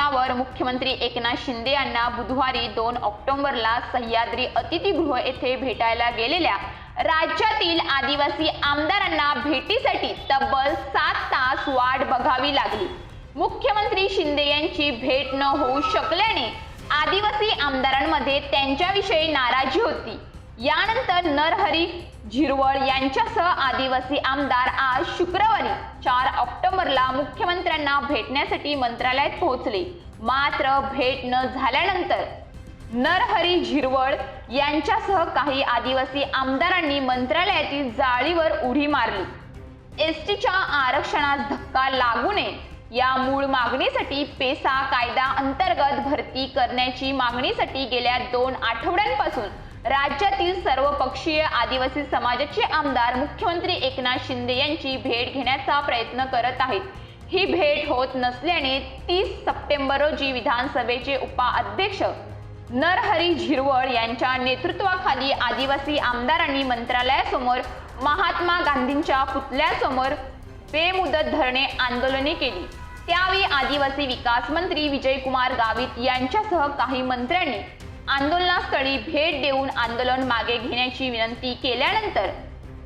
मुख्यमंत्री एकनाथ शिंदे यांना बुधवारी दोन ऑक्टोबरला सह्याद्री अतिथीगृह येथे भेटायला गेलेल्या राज्यातील आदिवासी आमदारांना भेटीसाठी तब्बल सात तास वाट बघावी लागली. मुख्यमंत्री शिंदे यांची भेट न होऊ शकल्याने आदिवासी आमदारांमध्ये त्यांच्याविषयी नाराजी होती. यानंतर नरहरी झिरवळ यांच्यासह आदिवासी आमदार आज शुक्रवारी चार ऑक्टोबर ऑक्टोबरला मुख्यमंत्र्यांना भेटण्यासाठी मंत्रालयात पोहोचले. मात्र भेट न झाल्यानंतर नरहरी झिरवळ यांच्यासह काही आदिवासी आमदारांनी मंत्रालयातील जाळीवर उडी मारली. एसटीच्या आरक्षणास धक्का लागू नये या मूळ मागणीसाठी पेसा कायदा अंतर्गत भरती करण्याची मागणीसाठी गेल्या दोन आठवड्यांपासून राज्यातील सर्व पक्षीय आदिवासी समाजाचे आमदार मुख्यमंत्री एकनाथ शिंदे यांची भेट घेण्याचा प्रयत्न करत आहेत. ही भेट होत नसल्याने तीस सप्टेंबर रोजी विधानसभेचे उपाध्यक्ष नरहरी झिरवळ यांच्या नेतृत्वाखाली आदिवासी आमदारांनी मंत्रालयासमोर महात्मा गांधींच्या पुतल्यासमोर बेमुदत धरणे आंदोलने केली. त्यावेळी आदिवासी विकास मंत्री विजयकुमार गावित यांच्यासह काही मंत्र्यांनी आंदोलनास्थळी भेट देऊन आंदोलन मागे घेण्याची विनंती केल्यानंतर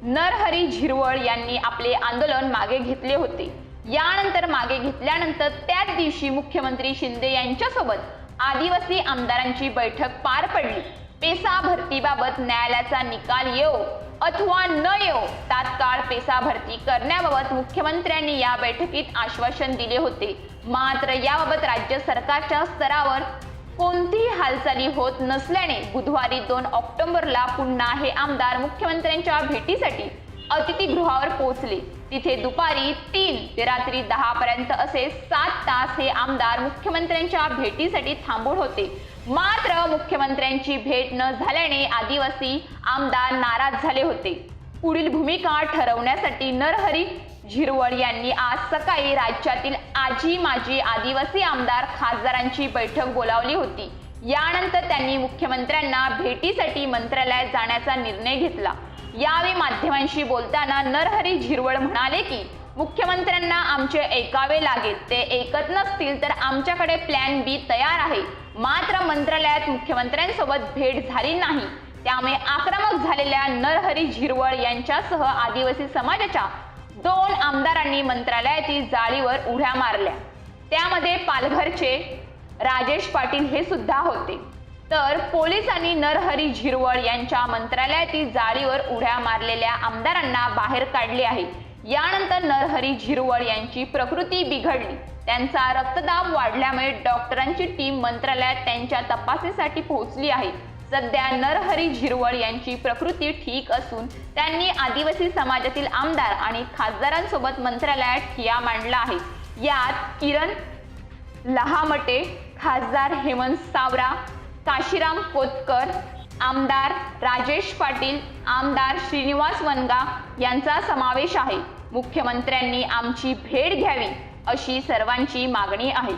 नरहरी झिरवळ यांनी आपले आंदोलन मागे घेतले होते. यानंतर मागे घेतल्यानंतर त्याच दिवशी मुख्यमंत्री शिंदे यांच्यासोबत आदिवासी आमदारांची बैठक पार पडली. पेसा भरतीबाबत न्यायालयाचा निकाल येवो अथवा न येवो तात्काळ पेसा भरती करण्याबाबत मुख्यमंत्र्यांनी या बैठकीत आश्वासन दिले होते. मात्र याबाबत राज्य सरकारच्या स्तरावर कोणतीही हालचाली होत नसल्याने बुधवारी दोन ऑक्टोबरला पुन्हा हे आमदार मुख्यमंत्र्यांच्या भेटीसाठी अतिथीगृहावर पोहोचले. तिथे दुपारी तीन ते रात्री दहा पर्यंत असे सात तास हे आमदार मुख्यमंत्र्यांच्या भेटीसाठी थांबून होते. मात्र मुख्यमंत्र्यांची भेट न झाल्याने आदिवासी आमदार नाराज झाले होते. पुढील भूमिका ठरवण्यासाठी नरहरी झिरवळ यांनी आज सकाळी राज्यातील आजी माजी आदिवासी आमदार खासदारांची बैठक बोलावली होती. यानंतर त्यांनी मुख्यमंत्र्यांना भेटीसाठी मंत्रालयात जाण्याचा निर्णय घेतला. यावेळी माध्यमांशी बोलताना नरहरी झिरवळ म्हणाले की मुख्यमंत्र्यांना आमचे ऐकावे लागेल. ते ऐकत नसतील तर आमच्याकडे प्लॅन बी तयार आहे. मात्र मंत्रालयात मुख्यमंत्र्यांसोबत भेट झाली नाही. त्यामुळे आक्रमक झालेल्या नरहरी झिरवळ यांच्यासह आदिवासी समाजाच्या दोन आमदारांनी मंत्रालयातील जाळीवर उड्या मारल्या. त्यामध्ये पालघरचे राजेश पाटील हे सुद्धा होते. तर पोलिसांनी नरहरी झिरवळ यांच्या मंत्रालयातील जाळीवर उड्या मारलेल्या आमदारांना बाहेर काढले आहे. यानंतर नरहरी झिरवळ यांची प्रकृती बिघडली. त्यांचा रक्तदाब वाढल्यामुळे डॉक्टरांची टीम मंत्रालयात त्यांच्या तपासीसाठी पोहोचली आहे. सध्या नरहरी झिरवळ यांची प्रकृती ठीक असून त्यांनी आदिवासी समाजातील आमदार आणि खासदारांसोबत मंत्रालयात ठिया मांडला आहे. यात किरण लहामटे खासदार हेमंत सावरा काशीराम कोतकर आमदार राजेश पाटील आमदार श्रीनिवास वनगा यांचा समावेश आहे. मुख्यमंत्र्यांनी आमची भेट घ्यावी अशी सर्वांची मागणी आहे.